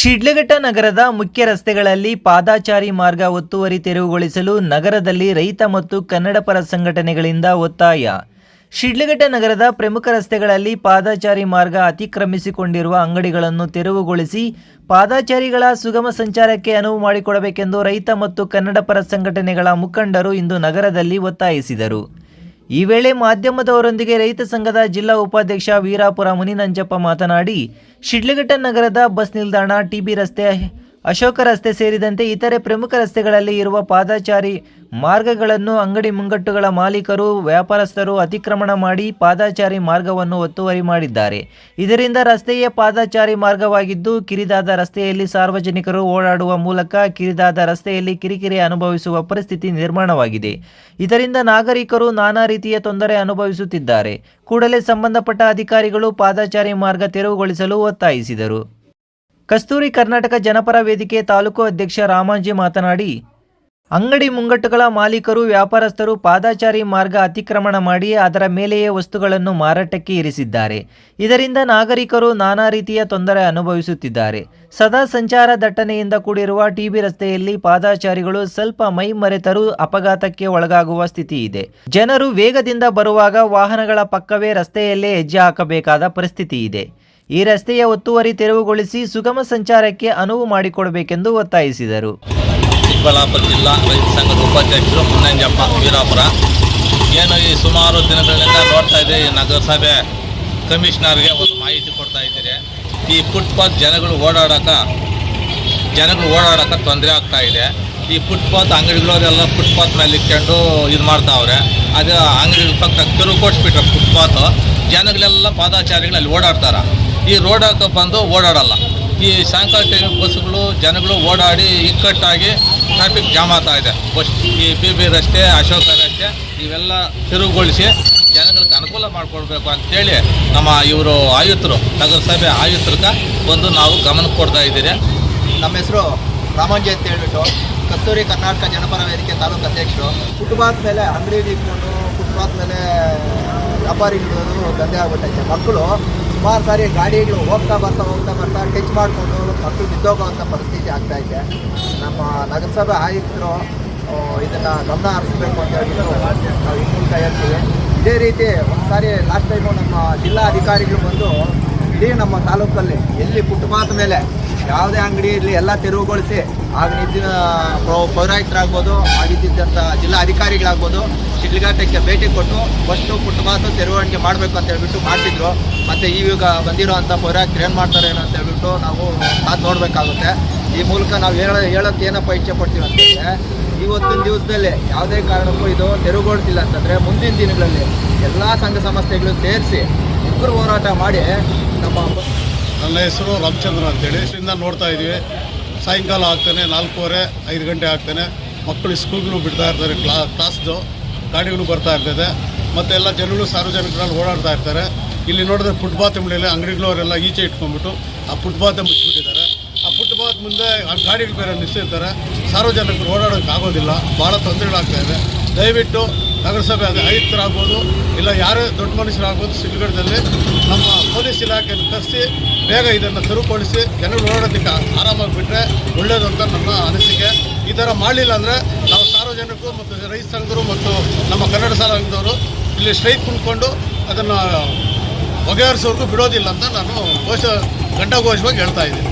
ಶಿಡ್ಲಘಟ್ಟ ನಗರದ ಮುಖ್ಯ ರಸ್ತೆಗಳಲ್ಲಿ ಪಾದಾಚಾರಿ ಮಾರ್ಗ ಒತ್ತುವರಿ ತೆರವುಗೊಳಿಸಲು ನಗರದಲ್ಲಿ ರೈತ ಮತ್ತು ಕನ್ನಡಪರ ಸಂಘಟನೆಗಳಿಂದ ಒತ್ತಾಯ. ಶಿಡ್ಲಘಟ್ಟ ನಗರದ ಪ್ರಮುಖ ರಸ್ತೆಗಳಲ್ಲಿ ಪಾದಾಚಾರಿ ಮಾರ್ಗ ಅತಿಕ್ರಮಿಸಿಕೊಂಡಿರುವ ಅಂಗಡಿಗಳನ್ನು ತೆರವುಗೊಳಿಸಿ ಪಾದಾಚಾರಿಗಳ ಸುಗಮ ಸಂಚಾರಕ್ಕೆ ಅನುವು ಮಾಡಿಕೊಡಬೇಕೆಂದು ರೈತ ಮತ್ತು ಕನ್ನಡಪರ ಸಂಘಟನೆಗಳ ಮುಖಂಡರು ಇಂದು ನಗರದಲ್ಲಿ ಒತ್ತಾಯಿಸಿದರು. ಈ ವೇಳೆ ಮಾಧ್ಯಮದವರೊಂದಿಗೆ ರೈತ ಸಂಘದ ಜಿಲ್ಲಾ ಉಪಾಧ್ಯಕ್ಷ ವೀರಾಪುರ ಮುನಿನಂಜಪ್ಪ ಮಾತನಾಡಿ, ಶಿಡ್ಲಘಟ್ಟ ನಗರದ ಬಸ್ ನಿಲ್ದಾಣ, ಟಿಬಿ ರಸ್ತೆ ಅಶೋಕ ರಸ್ತೆ ಸೇರಿದಂತೆ ಇತರೆ ಪ್ರಮುಖ ರಸ್ತೆಗಳಲ್ಲಿ ಇರುವ ಪಾದಾಚಾರಿ ಮಾರ್ಗಗಳನ್ನು ಅಂಗಡಿ ಮುಂಗಟ್ಟುಗಳ ಮಾಲೀಕರು, ವ್ಯಾಪಾರಸ್ಥರು ಅತಿಕ್ರಮಣ ಮಾಡಿ ಪಾದಾಚಾರಿ ಮಾರ್ಗವನ್ನು ಒತ್ತುವರಿ ಮಾಡಿದ್ದಾರೆ. ಇದರಿಂದ ರಸ್ತೆಯೇ ಪಾದಾಚಾರಿ ಮಾರ್ಗವಾಗಿದ್ದು, ಕಿರಿದಾದ ರಸ್ತೆಯಲ್ಲಿ ಸಾರ್ವಜನಿಕರು ಓಡಾಡುವ ಮೂಲಕ ಕಿರಿದಾದ ರಸ್ತೆಯಲ್ಲಿ ಕಿರಿಕಿರಿ ಅನುಭವಿಸುವ ಪರಿಸ್ಥಿತಿ ನಿರ್ಮಾಣವಾಗಿದೆ. ಇದರಿಂದ ನಾಗರಿಕರು ನಾನಾ ರೀತಿಯ ತೊಂದರೆ ಅನುಭವಿಸುತ್ತಿದ್ದಾರೆ. ಕೂಡಲೇ ಸಂಬಂಧಪಟ್ಟ ಅಧಿಕಾರಿಗಳು ಪಾದಾಚಾರಿ ಮಾರ್ಗ ತೆರವುಗೊಳಿಸಲು ಒತ್ತಾಯಿಸಿದರು. ಕಸ್ತೂರಿ ಕರ್ನಾಟಕ ಜನಪರ ವೇದಿಕೆ ತಾಲೂಕು ಅಧ್ಯಕ್ಷ ರಾಮಾಂಜಿ ಮಾತನಾಡಿ, ಅಂಗಡಿ ಮುಂಗಟ್ಟುಗಳ ಮಾಲೀಕರು, ವ್ಯಾಪಾರಸ್ಥರು ಪಾದಾಚಾರಿ ಮಾರ್ಗ ಅತಿಕ್ರಮಣ ಮಾಡಿ ಅದರ ಮೇಲೆಯೇ ವಸ್ತುಗಳನ್ನು ಮಾರಾಟಕ್ಕೆ ಇರಿಸಿದ್ದಾರೆ. ಇದರಿಂದ ನಾಗರಿಕರು ನಾನಾ ರೀತಿಯ ತೊಂದರೆ ಅನುಭವಿಸುತ್ತಿದ್ದಾರೆ. ಸದಾ ಸಂಚಾರ ದಟ್ಟಣೆಯಿಂದ ಕೂಡಿರುವ ಟಿಬಿ ರಸ್ತೆಯಲ್ಲಿ ಪಾದಾಚಾರಿಗಳು ಸ್ವಲ್ಪ ಮೈ ಮರೆತರೂ ಅಪಘಾತಕ್ಕೆ ಒಳಗಾಗುವ ಸ್ಥಿತಿ ಇದೆ. ಜನರು ವೇಗದಿಂದ ಬರುವಾಗ ವಾಹನಗಳ ಪಕ್ಕವೇ ರಸ್ತೆಯಲ್ಲೇ ಹೆಜ್ಜೆ ಹಾಕಬೇಕಾದ ಪರಿಸ್ಥಿತಿ ಇದೆ. ಈ ರಸ್ತೆಯ ಒತ್ತುವರಿ ತೆರವುಗೊಳಿಸಿ ಸುಗಮ ಸಂಚಾರಕ್ಕೆ ಅನುವು ಮಾಡಿಕೊಡಬೇಕೆಂದು ಒತ್ತಾಯಿಸಿದರು. ಚಿಕ್ಕಬಳ್ಳಾಪುರ ಜಿಲ್ಲಾ ರೈತ ಸಂಘದ ಉಪಾಧ್ಯಕ್ಷರು ಮುನ್ನಂಜಪ್ಪ ವೀರಾಪುರ. ಏನು ಈ ಸುಮಾರು ದಿನಗಳಿಂದ ನೋಡ್ತಾ ಇದೆ ಈ ನಗರಸಭೆ. ಕಮಿಷನರ್ಗೆ ಒಂದು ಮಾಹಿತಿ ಕೊಡ್ತಾ ಇದ್ದೀರಿ. ಈ ಫುಟ್ಪಾತ್ ಜನಗಳು ಓಡಾಡಕ ಜನಗಳು ಓಡಾಡಕ ತೊಂದರೆ ಆಗ್ತಾ ಇದೆ. ಈ ಫುಟ್ಪಾತ್ ಅಂಗಡಿಗಳವರೆಲ್ಲ ಫುಟ್ಪಾತ್ ಮೇಲೆ ಇಟ್ಕೊಂಡು ಇದು ಮಾಡ್ತಾವ್ರೆ. ಅದು ಅಂಗಡಿಗಳ ಪಕ್ಕ ತಿರುವು ಕೊಟ್ಬಿಟ್ರೆ ಫುಟ್ಪಾತ್. ಜನಗಳೆಲ್ಲ ಪಾದಾಚಾರಿಗಳಲ್ಲಿ ಓಡಾಡ್ತಾರ. ಈ ರೋಡಕ್ಕೆ ಬಂದು ಓಡಾಡಲ್ಲ. ಈ ಸಾಯಂಕಾಲ ಟೈಮ್ ಬಸ್ಗಳು ಜನಗಳು ಓಡಾಡಿ ಇಕ್ಕಟ್ಟಾಗಿ ಟ್ರಾಫಿಕ್ ಜಾಮ್ ಆಗ್ತಾ ಇದೆ. ಬಸ್, ಈ ಬಿ ಬಿ ರಸ್ತೆ, ಅಶೋಕ ರಸ್ತೆ, ಇವೆಲ್ಲ ತಿರುವುಗೊಳಿಸಿ ಜನಗಳಿಗೆ ಅನುಕೂಲ ಮಾಡಿಕೊಡ್ಬೇಕು ಅಂತೇಳಿ ನಮ್ಮ ಇವರು ಆಯುಕ್ತರು ನಗರಸಭೆ ಆಯುಕ್ತರಿಗೆ ಬಂದು ನಾವು ಗಮನ ಕೊಡ್ತಾ ಇದ್ದೀರಿ. ನಮ್ಮ ಹೆಸರು ರಾಮಂಜಿ ಅಂತ ಹೇಳ್ಬಿಟ್ಟು ಕಸ್ತೂರಿ ಕರ್ನಾಟಕ ಜನಪರ ವೇದಿಕೆ ತಾಲೂಕು ಅಧ್ಯಕ್ಷರು. ಫುಟ್ಪಾತ್ ಮೇಲೆ ಅಂಗಡಿ ಇಟ್ಕೊಂಡು ಫುಟ್ಪಾತ್ ಮೇಲೆ ವ್ಯಾಪಾರಿಗಳು ದಂಧೆ ಆಗ್ಬಿಟ್ಟೈತೆ. ಮಕ್ಕಳು ಸುಮಾರು ಸಾರಿ ಗಾಡಿಗಳು ಹೋಗ್ತಾ ಬರ್ತಾ ಹೋಗ್ತಾ ಬರ್ತಾ ಟಚ್ ಮಾಡಿಕೊಂಡು ಮಕ್ಕಳು ಬಿದ್ದೋಗೋವಂಥ ಪರಿಸ್ಥಿತಿ ಆಗ್ತಾ ಇದೆ. ನಮ್ಮ ನಗರಸಭೆ ಆಯುಕ್ತರು ಇದನ್ನು ಗಮನ ಹರಿಸ್ಬೇಕು ಅಂತ ಹೇಳ್ಬಿಟ್ಟು ನಾವು ಇನ್ನೂ ಕೈ ಇದೇ ರೀತಿ ಒಂದು ಸಾರಿ ಲಾಸ್ಟ್ ಟೈಮು ನಮ್ಮ ಜಿಲ್ಲಾ ಅಧಿಕಾರಿಗಳು ಬಂದು ಇಡೀ ನಮ್ಮ ತಾಲೂಕಲ್ಲಿ ಎಲ್ಲಿ ಫುಟ್ಪಾತ್ ಮೇಲೆ ಯಾವುದೇ ಅಂಗಡಿ ಇರಲಿ, ಎಲ್ಲ ತೆರವುಗೊಳಿಸಿ ಆಗ ನಿಂತಿನ ಪೌರಾಯುಕ್ತರಾಗ್ಬೋದು ಆಗಿದ್ದಂಥ ಜಿಲ್ಲಾ ಅಧಿಕಾರಿಗಳಾಗ್ಬೋದು ಶಿಡ್ಲಘಟ್ಟಕ್ಕೆ ಭೇಟಿ ಕೊಟ್ಟು ಫಸ್ಟು ಫುಟ್ಪಾತ್ ತೆರವಣಿಗೆ ಮಾಡಬೇಕು ಅಂತ ಹೇಳ್ಬಿಟ್ಟು ಮಾಡ್ತಿದ್ರು. ಮತ್ತು ಈಗ ಬಂದಿರೋ ಅಂಥ ಪೌರಾಯುಕ್ತರು ಏನು ಮಾಡ್ತಾರೆ ಏನೋ ಅಂತ ಹೇಳ್ಬಿಟ್ಟು ನಾವು ಕಾದು ನೋಡಬೇಕಾಗುತ್ತೆ. ಈ ಮೂಲಕ ನಾವು ಹೇಳ, ಹೇಳೋಕ್ಕೆ ಏನಪ್ಪ ಇಚ್ಛೆ ಪಡ್ತೀವಿ ಅಂತಂದರೆ ಇವತ್ತಿನ ದಿವಸದಲ್ಲಿ ಯಾವುದೇ ಕಾರಣಕ್ಕೂ ಇದು ತೆರವುಗೊಳಿಸಿಲ್ಲ ಅಂತಂದರೆ ಮುಂದಿನ ದಿನಗಳಲ್ಲಿ ಎಲ್ಲ ಸಂಘ ಸಂಸ್ಥೆಗಳು ಸೇರಿಸಿ ಇಬ್ಬರು ಹೋರಾಟ ಮಾಡಿ ನಮ್ಮ ನನ್ನ ಹೆಸರು ರಾಮಚಂದ್ರ ಅಂತೇಳಿ. ಇದರಿಂದ ನೋಡ್ತಾ ಇದ್ದೀವಿ. ಸಾಯಂಕಾಲ ಆಗ್ತಾನೆ, ನಾಲ್ಕೂವರೆ, ಐದು ಗಂಟೆ ಆಗ್ತಾನೆ. ಮಕ್ಕಳು ಸ್ಕೂಲ್ಗಳು ಬಿಡ್ತಾ ಇರ್ತಾರೆ, ಕ್ಲಾ, ಕ್ಲಾಸ್ದು. ಗಾಡಿಗಳು ಬರ್ತಾ ಇರ್ತದೆ. ಮತ್ತು ಎಲ್ಲ ಜನಗಳು ಸಾರ್ವಜನಿಕರಲ್ಲಿ ಓಡಾಡ್ತಾ ಇರ್ತಾರೆ. ಇಲ್ಲಿ ನೋಡಿದ್ರೆ ಫುಟ್ಪಾತ್ ಮೇಲೆ ಅಂಗಡಿಗಳವರೆಲ್ಲ ಈಚೆ ಇಟ್ಕೊಂಡ್ಬಿಟ್ಟು ಆ ಫುಟ್ಪಾತ್ ಮುಚ್ಚಿಬಿಟ್ಟಿದ್ದಾರೆ ಆ ಫುಟ್ಪಾತ್ ಮುಂದೆ ಆ ಗಾಡಿಗಳು ಬೇರೆ ನಿಲ್ಲಿಸಿರ್ತಾರೆ. ಸಾರ್ವಜನಿಕರು ಓಡಾಡೋಕ್ಕಾಗೋದಿಲ್ಲ. ಭಾಳ ತೊಂದರೆಗಳಾಗ್ತಾ ಇದೆ. ದಯವಿಟ್ಟು ನಗರಸಭೆ ಅದು ಆಯುಕ್ತರಾಗ್ಬೋದು, ಇಲ್ಲ ಯಾರೇ ದೊಡ್ಡ ಮನುಷ್ಯರಾಗ್ಬೋದು ಸಿಲ್ಗಡದಲ್ಲಿ ನಮ್ಮ ಪೊಲೀಸ್ ಇಲಾಖೆಯನ್ನು ಕರೆಸಿ, ಬೇಗ ಇದನ್ನು ತೆರವುಗೊಳಿಸಿ ಜನರು ಓಡಾಡೋದಕ್ಕೆ ಆರಾಮಾಗಿ ಬಿಟ್ಟರೆ ಒಳ್ಳೆಯದು ಅಂತ ನನ್ನ ಅನಿಸಿಕೆ. ಈ ಥರ ಮಾಡಲಿಲ್ಲ ಅಂದರೆ ನಾವು ಸಾರ್ವಜನಿಕರು ಮತ್ತು ರೈತ ಸಂಘರು ಮತ್ತು ನಮ್ಮ ಕನ್ನಡ ಸಂಘದವರು ಇಲ್ಲಿ ಸ್ಟ್ರೈಕ್ ಕುಂತ್ಕೊಂಡು ಅದನ್ನು ಬಗೆಹರಿಸೋರ್ಗೂ ಬಿಡೋದಿಲ್ಲ ಅಂತ ನಾನು ಘೋಷ ಘಂಟಾಘೋಷವಾಗಿ ಹೇಳ್ತಾ ಇದ್ದೀನಿ.